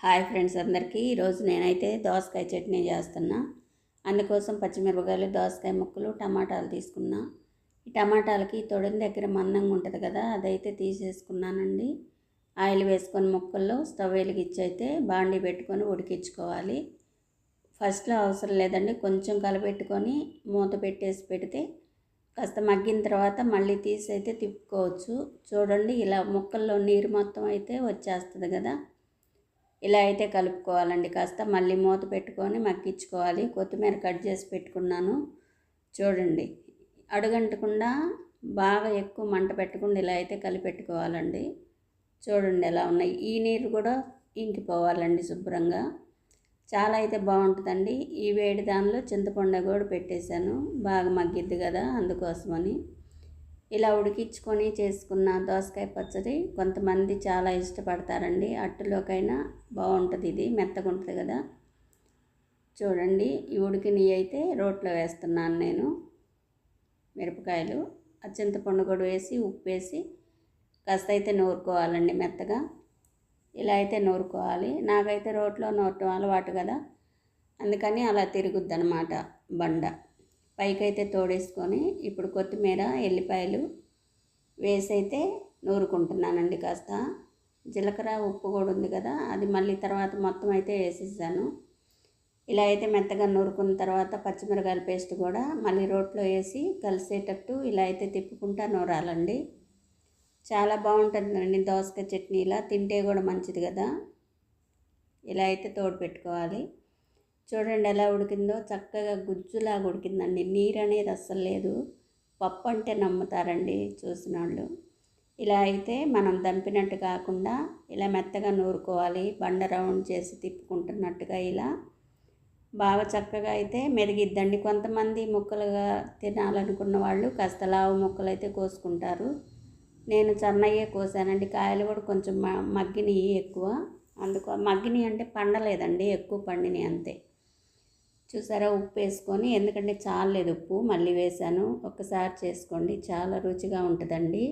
Hi friends అందరికీ. ఈరోజు నేనైతే దోసకాయ చట్నీ చేస్తున్నా. అందుకోసం పచ్చిమిరపకాయలు దోసకాయ ముక్కలు టమాటాలు తీసుకున్నా. ఈ టమాటాలకి తొడిన దగ్గర మందంగా ఉంటుంది కదా అదైతే తీసేసుకున్నానండి. ఆయిల్ వేసుకొని ముక్కల్లో స్టవ్ వెలిగించి అయితే బాండీ పెట్టుకొని ఉడికించుకోవాలి. ఫస్ట్లో అవసరం లేదండి కొంచెం కలపెట్టుకొని మూత పెట్టేసి పెడితే కాస్త మగ్గిన తర్వాత మళ్ళీ తీసి అయితే తిప్పుకోవచ్చు. చూడండి ఇలా ముక్కల్లో నీరు మొత్తం అయితే వచ్చేస్తుంది కదా. ఇలా అయితే కలుపుకోవాలండి. కాస్త మళ్ళీ మూత పెట్టుకొని మక్కించుకోవాలి కొత్తిమీర కట్ చేసి పెట్టుకున్నాను. చూడండి. అడుగంటకుండా బాగా ఎక్కువ మంట పెట్టకుండా ఇలా అయితే కలిపెట్టుకోవాలండి. చూడండి ఎలా ఉన్నాయి. ఈ నీరు కూడా ఇంకిపోవాలండి శుభ్రంగా. చాలా అయితే బాగుంటుందండి. ఈ వేడి దానిలో చింతపండు కూడా పెట్టేశాను. బాగా మగ్గిద్ది కదా అందుకోసమని. ఇలా ఉడికించుకొని చేసుకున్న దోసకాయ పచ్చడి కొంతమంది చాలా ఇష్టపడతారండి. అట్టులోకైనా బాగుంటుంది ఇది మెత్తగా ఉంటుంది కదా. చూడండి ఈ ఉడికిని అయితే రోట్లో వేస్తున్నాను నేను మిరపకాయలు. ఆ చింతపండు కూడా వేసి ఉప్పు వేసి కాస్త అయితే నూరుకోవాలండి మెత్తగా. ఇలా అయితే నూరుకోవాలి. నాకైతే రోట్లో నూరటం అలవాటు కదా. అందుకని అలా తిరుగుద్ది అనమాట బండ. పైకైతే తోడేసుకొని ఇప్పుడు కొత్తిమీర ఎల్లిపాయలు వేసి అయితే నూరుకుంటున్నానండి కాస్త. జీలకర్ర ఉప్పు కూడా ఉంది కదా అది మళ్ళీ తర్వాత మొత్తం అయితే వేసేసాను. ఇలా అయితే మెత్తగా నూరుకున్న తర్వాత పచ్చిమిరకాయల పేస్ట్ కూడా మళ్ళీ రోట్లో వేసి కలిసేటట్టు ఇలా అయితే తిప్పుకుంటా నూరాలండి. చాలా బాగుంటుందండి దోసకాయ చట్నీ. ఇలా తింటే కూడా మంచిది కదా. ఇలా అయితే తోడు పెట్టుకోవాలి. చూడండి ఎలా ఉడికిందో చక్కగా గుజ్జులాగా ఉడికిందండి. నీరు అనేది అస్సలు లేదు. పప్పు అంటే నమ్ముతారండి చూసిన వాళ్ళు ఇలా అయితే మనం దంపినట్టు కాకుండా ఇలా మెత్తగా నూరుకోవాలి. బండ రౌండ్ చేసి తిప్పుకుంటున్నట్టుగా ఇలా. బాగా చక్కగా అయితే మెరిగిద్దండి. కొంతమంది ముక్కలుగా తినాలనుకున్న వాళ్ళు కాస్త లావు ముక్కలు అయితే కోసుకుంటారు. నేను చెన్నయ్యే కోసానండి. కాయలు కూడా కొంచెం మగ్గినవి ఎక్కువ. అందుకో మగ్గినవి అంటే పండలేదండి. ఎక్కువ పండినవి అంతే. చూసారా? ఉప్పు వేసుకొని ఎందుకంటే చాలలేదు ఉప్పు. మళ్ళీ వేసాను ఒక్కసారి చేసుకోండి. చాలా రుచిగా ఉంటుందండి.